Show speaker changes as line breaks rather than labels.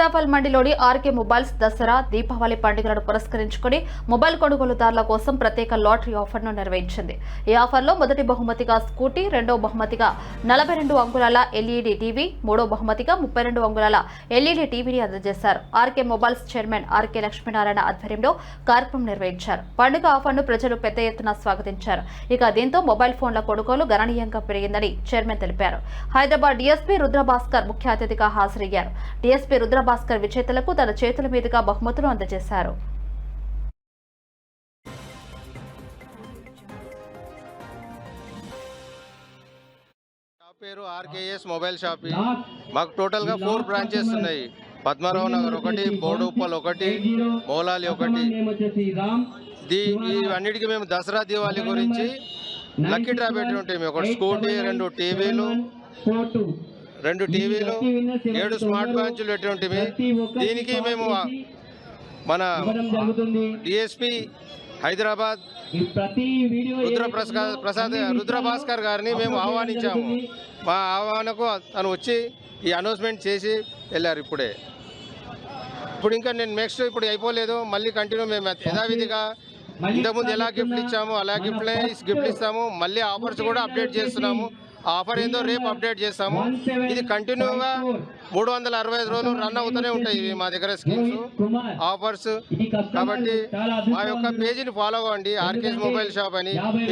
సీతాఫల్ మండిలోని RK mobiles Dasara Deepavali పండుగలను పురస్కరించుకుని మొబైల్ కొనుగోలుదారుల కోసం ప్రత్యేక లాటరీ ఆఫర్ను నిర్వహించింది. ఈ ఆఫర్లో మొదటి బహుమతిగా స్కూటీ రెండో బహుమతిగా నలభై రెండు అంగుళాల ఎల్ఈడి టీవీ మూడో బహుమతిగా ముప్పై రెండు అంగుళాల ఎల్ఈడి టీవీని అందజేశారు. RK mobiles chairman RK Lakshminarayana ఆధ్వర్యంలో కార్యక్రమం నిర్వహించారు. పండుగ ఆఫర్ను ప్రజలు పెద్ద ఎత్తున స్వాగతించారు. ఇక దీంతో మొబైల్ ఫోన్ల కొనుగోలు గణనీయంగా పెరిగిందని చైర్మన్ తెలిపారు. హైదరాబాద్ డీఎస్పీ రుద్రభాస్కర్ ముఖ్య అతిథిగా హాజరయ్యారు. డీఎస్పీ రుద్రభాస్కర్ విజేతలకు తన చేతుల మీదుగా బహుమతులు అందజేశారు.
పేరు ఆర్కేఎస్ మొబైల్ షాప్. మాకు టోటల్గా ఫోర్ బ్రాంచెస్ ఉన్నాయి. పద్మారావు నగర్ ఒకటి బోడుప్పల్ ఒకటి మౌలాలి ఒకటి. దీ ఇవన్నిటికీ మేము దసరా దివాళి గురించి లక్కీ డ్రా పెట్టి ఉంటాయి ఒక స్కూటీ రెండు టీవీలు రెండు టీవీలు ఏడు స్మార్ట్ వాచ్లు ఉంటుంది దీనికి మేము మన డిఎస్పి హైదరాబాద్ రుద్ర ప్రసాద్ ప్రసాద్ రుద్ర భాస్కర్ గారిని మేము ఆహ్వానించాము. మా ఆహ్వానకు తను వచ్చి ఈ అనౌన్స్మెంట్ చేసి వెళ్ళారు ఇప్పుడే. ఇప్పుడు ఇంకా నేను నెక్స్ట్ ఇప్పుడు అయిపోలేదు. మళ్ళీ కంటిన్యూ మేము యథావిధిగా ఇంతకుముందు ఎలా గిఫ్ట్లు ఇచ్చాము అలా గిఫ్ట్లే గిఫ్ట్లు ఇస్తాము. మళ్ళీ ఆఫర్స్ కూడా అప్డేట్ చేస్తున్నాము. ఆఫర్ ఏందో రేపు అప్డేట్ చేస్తాము. ఇది కంటిన్యూగా మూడు వందల అరవై ఐదు రోజులు రన్ అవుతూనే ఉంటాయి మా దగ్గర స్కీమ్స్ ఆఫర్స్ కాబట్టి మా యొక్క పేజీని ఫాలో అవ్వండి. ఆర్కేస్ మొబైల్ షాప్ అని.